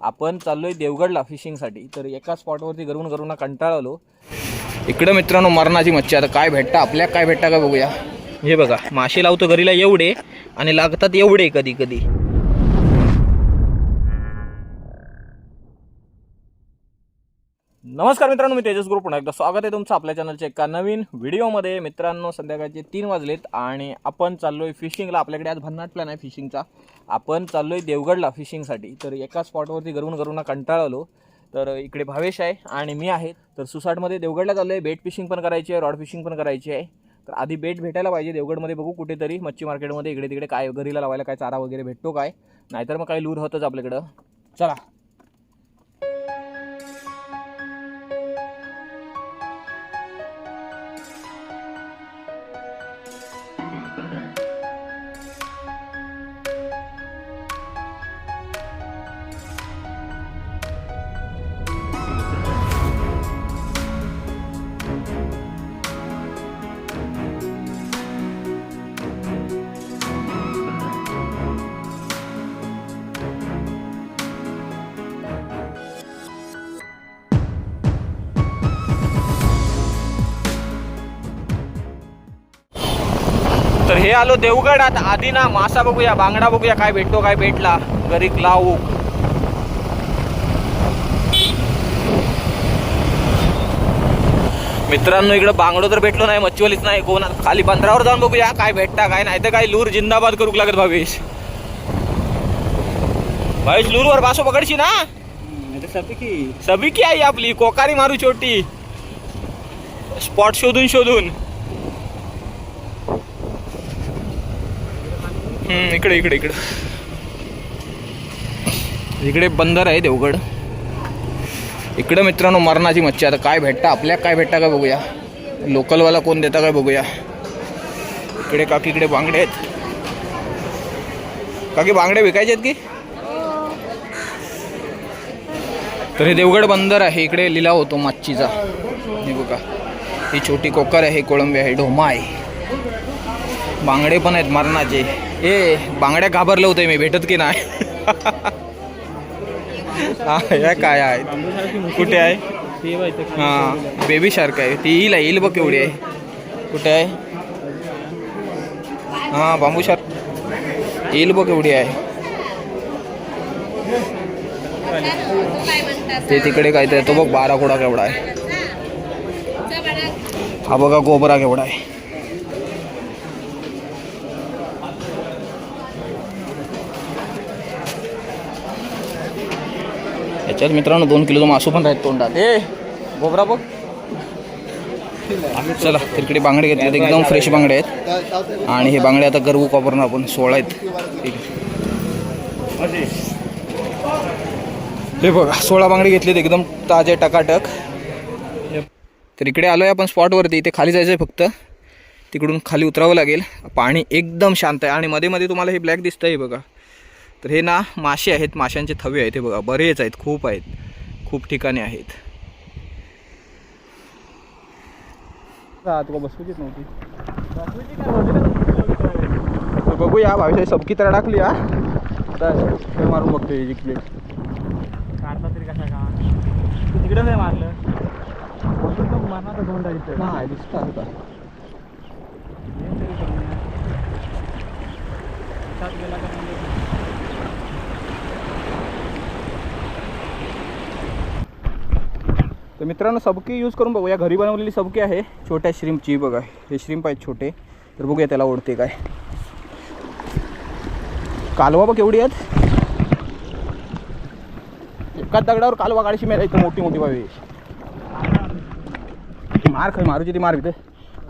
आपण चाललोय देवगडला फिशिंगसाठी. तर एका स्पॉटवरती करून करून कंटाळलो. इकडं मित्रांनो मरणाची मच्छी. आता काय भेटता? आपल्या काय भेटता का बघूया? हे बघा मासे लावतो घरीला एवढे आणि लागतात एवढे कधी कधी नमस्कार मित्रांनो मी तेजस ग्रुप पुन्हा एकदा स्वागत आहे तुमचं आपल्या चॅनलच्या एका नवीन व्हिडिओमध्ये मित्रांनो संध्याकाळचे तीन वाजलेत आणि आपण चाललोय फिशिंगला आपल्याकडे आज भन्नाट प्लॅन आहे फिशिंगचा आपण चाललोय देवगडला फिशिंगसाठी तर एका स्पॉटवरती करून करून कंटाळलो तर इकडे भावेश आहे आणि मी आहे. तर सुसाटमध्ये देवगडला चाललो आहे बेट फिशिंग पण करायची आहे रॉड फिशिंग पण करायची आहे. तर आधी बेट भेटायला पाहिजे. देवगडमध्ये बघू कुठेतरी. मच्छी मार्केटमध्ये इकडे तिकडे काय घरीला लावायला काय चारा वगैरे भेटतो काय. नाहीतर मग काही लूर होतंच आपल्याकडं. चला. हे आलो देवगड आता आधी ना मासा बघूया बांगडा बघूया काय भेटतो काय भेटला. गरीक लावू मित्रांनो इकडं बांगडो तर भेटलो नाही मच्छीवालीच नाही. कोण खाली बंदरावर जाऊन बघूया काय भेटता काय नाही. तर काय लूर जिंदाबाद करूक लागत भावेश. भावेश लूरवर बासो पकडशी ना? सभी की. आई आपली? कोकारी मारू छोटी स्पॉट शोधून शोधून. इकडे इकडे इकडे. इकडे बंदर आहे देवगड. इकडे मित्रांनो मरणाची मच्छी. आता काय भेटता? आपल्या काय भेटता का बघूया. लोकलवाला कोण देता काय बघूया. इकडे काकी इकडे बांगडे आहेत. काकी बांगडे विकायचे आहेत की? तर हे देवगड बंदर आहे. इकडे लिलाव होतो मच्छीचा. हे बघा. ही छोटी कोकर आहे कोळंबी आहे ढोमा आहे. बांगडे पण आहेत मरणाचे. ए बांगड्या घाबरलं होते मी भेटत की नाही? हा या काय आहे कुठे आहे? हा बेबी शार्क आहे. ती येईल आहे येईल बघ केवढी आहे. कुठे आहे? हा बांबू शार्क येईल बघ केवढी आहे. ते तिकडे काय तर तो बघ बारा कोडा केवढा आहे. हा बघा गोबरा केवढा आहे. याच्यात मित्रांनो दोन किलो मासू पण आहेत तोंडात. ए गोबरा बघ. चला तिकडे बांगडे घेतले एकदम फ्रेश बांगडे आहेत. आणि हे बांगडे आता गरवू वापरणार आपण. सोळा आहेत. ठीक आहे. हे बघा सोळा बांगडे घेतलेत. एकदम ताजे टकाटक. तर इकडे आलो आहे आपण स्पॉटवरती इथे खाली जायचं आहे फक्त. तिकडून खाली उतरावं लागेल. पाणी एकदम शांत आहे. आणि मध्ये मध्ये तुम्हाला हे ब्लॅक दिसतं आहे बघा. तर हे ना मासे आहेत माशांचे थवे आहेत हे बघा बरेच आहेत खूप आहेत खूप ठिकाणी आहेत. नव्हती बघूया भाविशाही सबकी तर टाकली हा. तर मारून बघतो ही जिंकली. तरी कसा का तू तिकडे नाही मारलं. मारणार दोन डाळीचं नाही दिसतं गेला का तर मित्रांनो सबकी यूज करून बघूया. घरी बनवलेली सबकी आहे. छोट्या श्रीमची बघा. हे श्रीम्प आहेत छोटे. तर बघूया त्याला ओढते काय. कालवा बघ एवढी आहेत. एकाच दगडावर कालवा गाडीशी मेला इथं मोठी मोठी बाबी मार खाय मारूची ती मार इथे.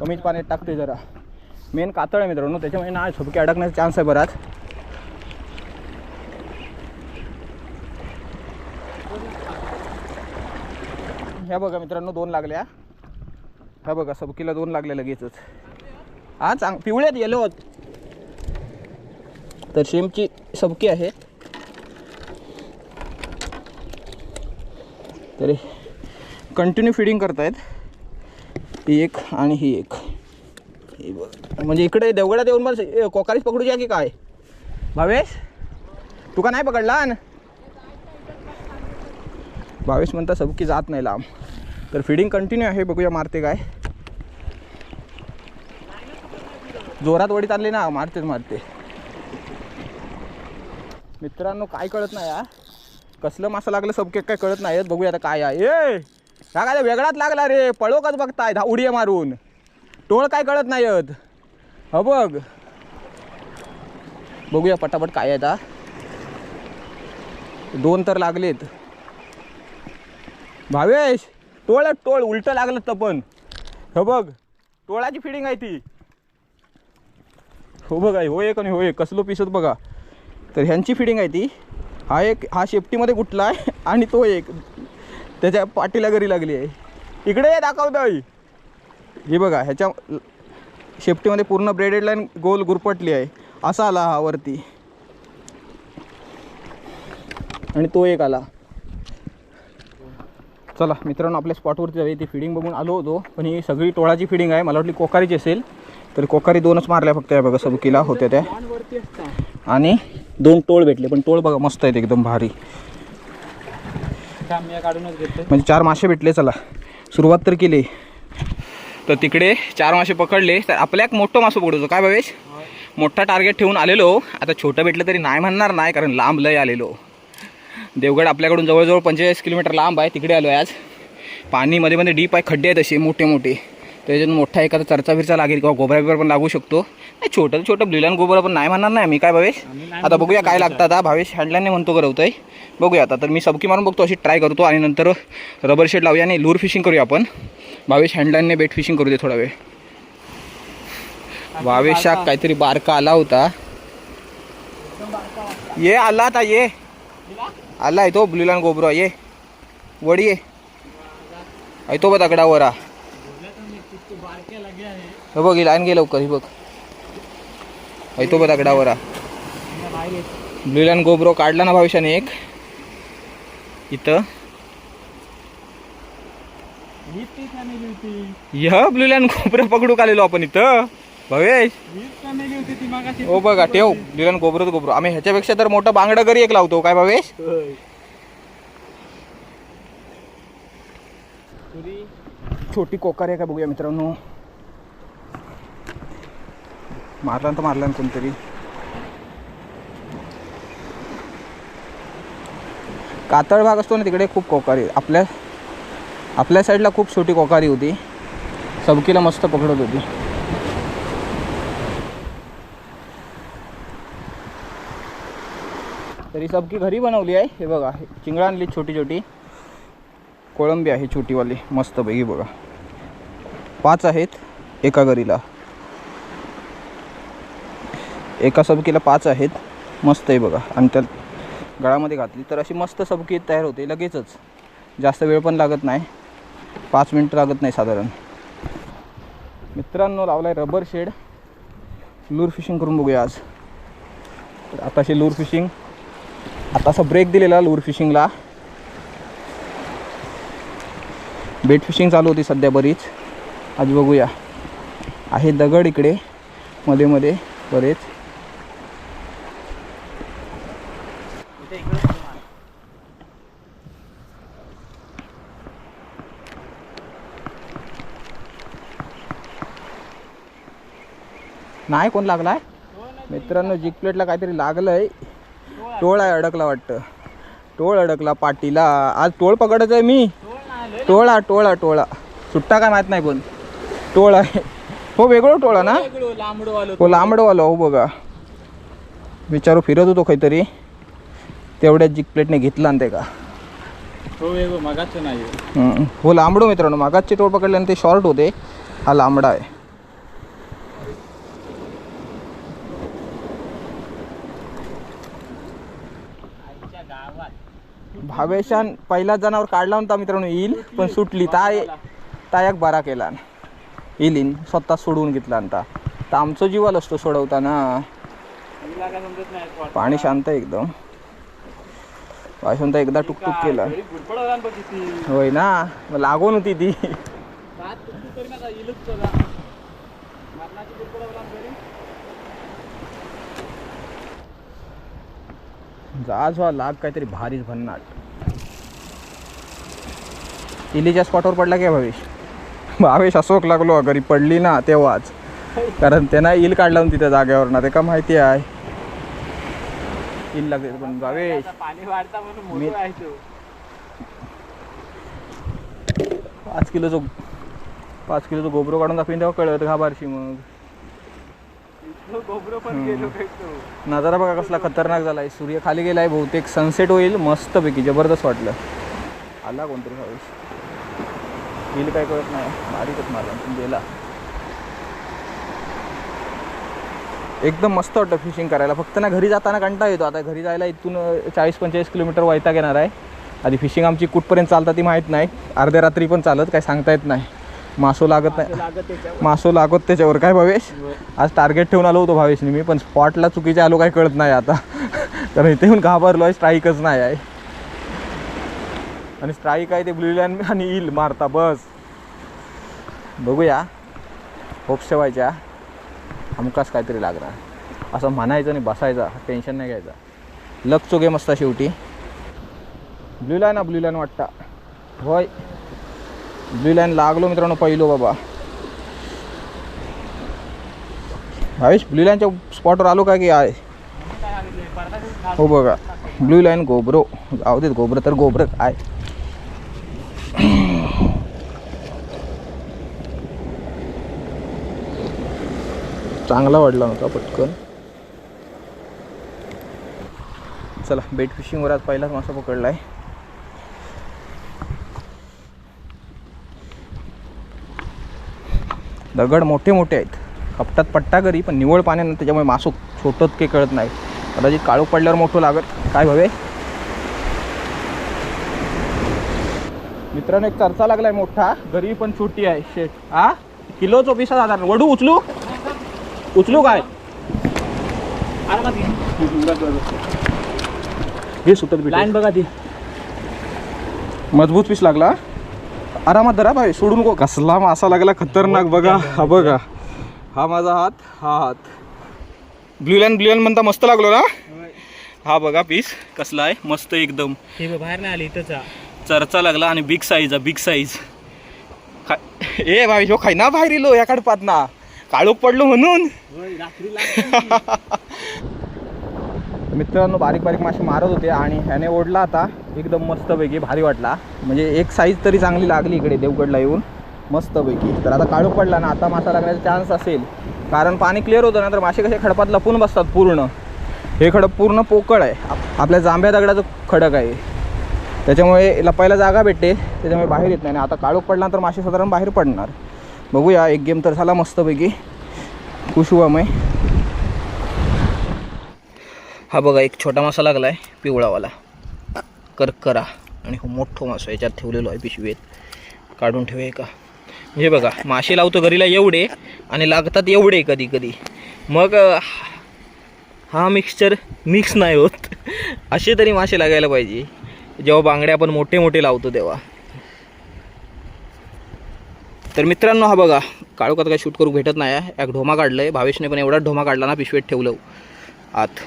कमीच पाण्यात टाकते जरा. मेन कातळ आहे मित्रांनो. त्याच्यामुळे ना सबकी अडकण्याचा चान्स आहे बराच. ह्या बघा मित्रांनो दोन लागल्या. ह्या बघा सबकीला दोन लागल्या लगेचच. हा चांग पिवळ्यात येलो तर शेमची सबकी आहे. तर कंटिन्यू फिडिंग करतायत. ही एक आणि ही एक. बघ. म्हणजे इकडे देवगडात येऊन मला कोकारीच पकडूया की काय? भावेश तुका नाही पकडला? ना बावीस म्हणता सबकी जात नाही लांब. तर फिडिंग कंटिन्यू आहे बघूया मारते काय. जोरात वडीत आणली ना मारतेच मारते. मित्रांनो काय कळत नाही हा. कसलं मासं लागलं सबके काय कळत नाही बघूया आता काय आहे. ए काय काय वेगळाच लागला रे पळोकच बघताय धा उडी मारून. टोळ काय कळत नाही आहेत ह बघ. बघूया पटापट काय आहे आता. दोन तर लागलेत. भावेश टोळ टोळ उलटं लागलं तर पण. हो बघ टोळाची फिडिंग आहे ती. हो बघा हो एक आणि हो एक कसलो पिसत बघा. तर ह्यांची फिडिंग आहे ती. हा एक हा शेपटीमध्ये कुठला आहे आणि तो एक. त्याच्या पाठीला घरी लागली आहे. इकडे ये दाखवतोय हे बघा ह्याच्या शेफ्टीमध्ये पूर्ण ब्रेडेड लाईन गोल गुरपटली आहे. असा आला हा वरती. आणि तो एक आला. चला मित्रांनो आपल्या स्पॉटवरती जाऊया. ती फिडिंग बघून आलो होतो पण ही सगळी टोळाची फिडिंग आहे. मला वाटली कोकारीची असेल तर कोकारी दोनच मारल्या फक्त. या बघा सबकीला होत्या त्या. आणि दोन टोळ भेटले पण टोळ बघा मस्त आहेत एकदम भारी. म्हणजे चार मासे भेटले चला. सुरुवात तर केली. तर तिकडे चार मासे पकडले. तर आपल्या एक मोठं मासं पकडतो काय भावेश? मोठा टार्गेट ठेवून आलेलो. आता छोटं भेटलं तरी नाही म्हणणार नाही कारण लांब लय आलेलो. देवगड आपल्याकडून जवळजवळ पंचेचाळीस किलोमीटर लांब आहे तिकडे आलो आहे आज पाणी मध्ये मध्ये डीप आहे खड्डे आहेत असे मोठे मोठे. त्याच्यातून मोठा एखादा चर्चा बिरचा लागेल किंवा गोबरा बिबरा पण लागू शकतो. नाही छोटं छोटं ब्लिलान गोबरा पण नाही म्हणणार नाही मी काय भावेश? आता बघूया काय लागतं आता. भावेश हँडलाईनने म्हणतो करवतोय. बघूया आता. तर मी सबकी मारून बघतो अशी ट्राय करतो आणि नंतर रबर शेड लावूया आणि लूर फिशिंग करूया आपण. भावेश हँडलाईनने बेट फिशिंग करू दे थोडा वेळ. भावेशा काहीतरी बारका आला होता. ये आला आता ये. आला आहे तो ब्लिलान गोबरा ये. वडी ये तो बघ दगडावर हा हे बघ लाईन गे लवकर ही बघ. आहे तो बघ दगडावर हा ब्लिलान गोब्रो काढला ना भविष्याने एक. इथं. ब्लिलान गोब्रो पकडू आलेलो आपण इथं? भवेश? हो बघा ठेव. ब्लिलान गोब्रोच गोब्रो. आम्ही ह्याच्यापेक्षा तर मोठं बांगडं घरी एक लावतो. काय भवेश. छोटी कोकार आहे का बघूया मित्रांनो? मारला तर मारला कोणतरी. कातळ भाग असतो ना तिकडे खूप कोकारी. आपल्या आपल्या साईडला खूप छोटी कोकारी होती. सबकीला मस्त पकडत होती. तरी सबकी घरी बनवली आहे. हे बघा चिंगळा आणली छोटी छोटी. कोळंबी आहे छोटीवाली मस्तपैकी बघा. पाच आहेत एका घरीला. एका सबकीला पाच आहेत. मस्त आहे बघा. आणि त्या गळामध्ये घातली तर अशी मस्त सबकी तयार होते लगेचच. जास्त वेळ पण लागत नाही. पाच मिनटं लागत नाही साधारण. मित्रांनो लावलाय रबर शेड. लूर फिशिंग करून बघूया आज. तर आताशी लूर फिशिंग आता असा ब्रेक दिलेला लूर फिशिंगला बेट फिशिंग चालू होती सध्या बरीच. आज बघूया. आहे दगड इकडे. मध्ये मध्ये बरेच. इकडे नाही कोण लागलाय? मित्रांनो जिक प्लेटला काहीतरी लागलंय. टोळ आहे अडकला वाटतं. टोळ अडकला पाटीला. आज टोळ पकडत आहे मी. टोळ. टोळा टोळा सुट्टा काय माहीत नाही पण. टोळ आहे. हो वेगळं टोळा ना? हो लांबडवाला हो बघा. विचारू फिरत होतो काहीतरी. तेवढ्याच जिक प्लेटने घेतला आणि ते का. हो. हो लांबडो मित्रांनो मागाचे टोळ पकडले आणि ते शॉर्ट होते. हा लांबडा आहे. भावेशान पहिला जनावर काढला होता मित्रांनो येईल पण सुटली. ताय तायाक बरा केला. येईल स्वतः सोडवून घेतला आता तर आमचं जीवाल असतो सोडवताना. पाणी शांत आहे एकदम. तर एकदा टुकटुक केला. होय ना? लागून होती ती. सात जाज लाग काहीतरी भारीच भन्नाट. इलीच्या स्पॉटवर पडला काय भावेश? भावेश असोक लागलो घरी पडली ना तेव्हाच. कारण त्यांना इल काढला तिथे जागेवर ना ते का माहिती आहे? इल लागते पण भावेश. मी- पाच किलोचं पाच किलोचं गोबरो काढून दाखवीन तेव्हा कळत घाबारशी मग. नजारा बघा कसला खतरनाक झालाय. सूर्य खाली गेलाय बहुतेक सनसेट होईल मस्तपैकी जबरदस्त वाटलं. आला कोणतरी भावेश? येईल काय कळत नाही. बारीकच मारला पण गेला. एकदम मस्त वाटतं फिशिंग करायला. फक्त ना घरी जाताना कंटाळा येतो. आता घरी जायला इथून चाळीस पंचेचाळीस किलोमीटर वैताग येणार आहे. आधी फिशिंग आमची कुठपर्यंत चालतात ती माहीत नाही. अर्ध्या रात्री पण चालत काय सांगता येत नाही. मासो लागत नाही. मासो लागत त्याच्यावर. काय भावेश? आज टार्गेट ठेवून आलो होतो भावेशने मी पण स्पॉटला चुकीचे आलो काय कळत नाही आता. कारण इथे येऊन घाबरलो आहे स्ट्राईकच नाही आहे. आणि स्ट्राईक आहे ते ब्ल्यू लाईन आणि इल मारता बस. बघूया. होप्स ठेवायच्या. अमकास काहीतरी लागणार. असं म्हणायचं आणि बसायचा. टेन्शन नाही घ्यायचा. लकचो गेम असता शेवटी. ब्ल्यू लाईन हा ब्ल्यू लाईन वाटता. होय. ब्ल्यू लाईन लागलो मित्रांनो पहिलो बाबा. भावेश ब्ल्यू लाईनच्या स्पॉटवर आलो का की आहे? हो बघा. ब्ल्यू लाईन गोबरो. जाऊ देत गोबरं तर गोबरं काय चांगला वाढला होता पटकन. चला बेट फिशिंगवर आज पहिलाच मासा पकडलाय. दगड मोठे मोठे आहेत. खपटात पट्टा करी पण निवळ पाण्यानं त्याच्यामुळे मासू छोटत काही कळत नाही कदाचित काळू पडल्यावर मोठं लागत काय भावे? मित्रांनो एक चर्चा लागलाय मोठा. घरी पण छोटी आहे. शेट. हा किलो चोवीस हजार. वडू उचलू? उचलू काय? हे सुटत लाईन बघा ती. मजबूत पीस लागला आरामात धरा भाई सोडू नको. कसला मासा लागला खतरनाक बघा. हा. बघा. हा माझा हात हा हात. ब्ल्यू लाईन ब्ल्यू लाईन म्हणता मस्त लागलो ना? हा बघा पीस कसला आहे. मस्त एकदम. हे बाहेर नाही आली इथंच हा. चरचा लागला आणि बिग साईज बिग साईज ए भाई हो खाय ना बाहेर इलो या कडपात ना काळोख पडलो म्हणून. मित्रांनो बारीक बारीक मासे मारत होते आणि ह्याने ओढला आता. एकदम मस्तपैकी भारी वाटला. म्हणजे एक साईज तरी चांगली लागली इकडे देवगडला येऊन. मस्तपैकी. तर आता काळोख पडला ना आता मासा लागण्याचा चान्स असेल. कारण पाणी क्लिअर होतं ना तर मासे कसे खडपात लपून बसतात पूर्ण. हे खडक पूर्ण पोकळ आहे. आप- आपल्या जांभ्या दगडाचं खडक आहे. त्याच्यामुळे लपायला जागा भेटते. त्याच्यामुळे बाहेर येत नाही. आणि आता काळोख पडला तर मासे साधारण बाहेर पडणार. बघूया एक गेम तर झाला मस्तपैकी. कुशुवामय हा बघा एक छोटा मासा लागला आहे पिवळावाला. करकरा. आणि हो मोठो मासा याच्यात ठेवलेलो आहे पिशवीत. काढून ठेवे का म्हणजे बघा मासे लावतो घरीला एवढे आणि लागतात एवढे कधी कधी. मग हा मिक्सचर मिक्स नाही होत. असे तरी मासे लागायला पाहिजे. जेव्हा बांगड्या आपण मोठे मोठे लावतो तेव्हा. तर मित्रांनो हा बघा काळोखात काय शूट करू भेटत नाही आहे. एक ढोमा काढलं आहे भावेशने पण एवढा ढोमा काढला ना पिशवीत ठेवलं. आत.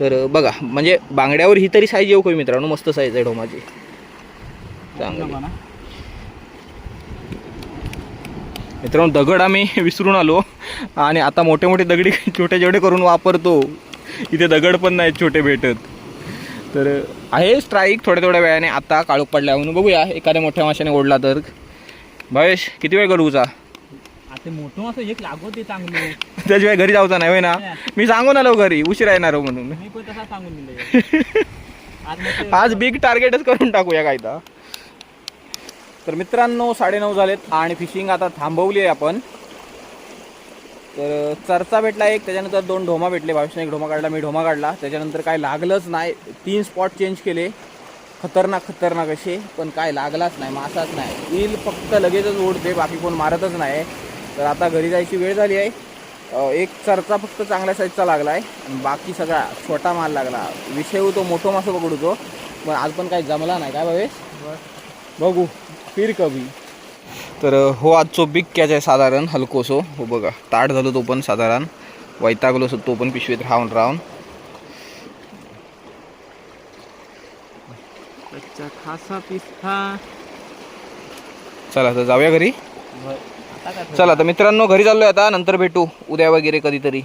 तर बघा म्हणजे बांगड्यावर ही तरी साईज येऊ काही मित्रांनो? मस्त साईज आहे ढोमाची. चांगली. मित्रांनो दगड आम्ही विसरून आलो. आणि आता मोठे मोठे दगडी छोटे जेवढे करून वापरतो इथे दगड पण नाहीत छोटे भेटत. तर आहे स्ट्राईक थोड्या थोड्या वेळाने. आता काळोख पडल्या म्हणून बघूया. एखाद्या मोठ्या माशाने ओढला तर. भावेश किती वेळ करू तुझा आता मोठं असं एक लागवत ते चांगलं त्याशिवाय घरी जाऊचा नाही होय ना? मी सांगून आलो घरी उशीर येणार हो म्हणून. मी पण तसा सांगून दिलं आज मस्त आज बिग टार्गेटच करून टाकूया कायदा तर. मित्रांनो साडेनऊ झालेत आणि फिशिंग आता थांबवली आहे आपण. तर चर्चा भेटला एक त्याच्यानंतर दोन ढोमा भेटले. भावेशने एक ढोमा काढला मी ढोमा काढला. त्याच्यानंतर काय लागलंच नाही. तीन स्पॉट चेंज केले. खतरनाक खतरनाक असे पण काय लागलाच नाही मासाच नाही. ईल फक्त लगेचच ओढते बाकी कोण मारतच नाही. तर आता घरी जायची वेळ झाली आहे. एक चरचा फक्त चांगल्या साईजचा लागला आहे बाकी सगळा छोटा माल लागला. विषय होतो मोठो मासा पकडतो. पण आज पण काही जमला नाही. काय भावेश बघू. फिर कवी तर हो आजचो बिग कॅच आहे साधारण हलकोसो. हो बघा. ताट झालो तो पण साधारण. वैतागलो तो पण पिशवीत राहून राहून. पिस्ता चला तर जाऊया घरी. चला तर मित्रांनो घरी चाललोय आता. नंतर भेटू उद्या वगैरे कधीतरी.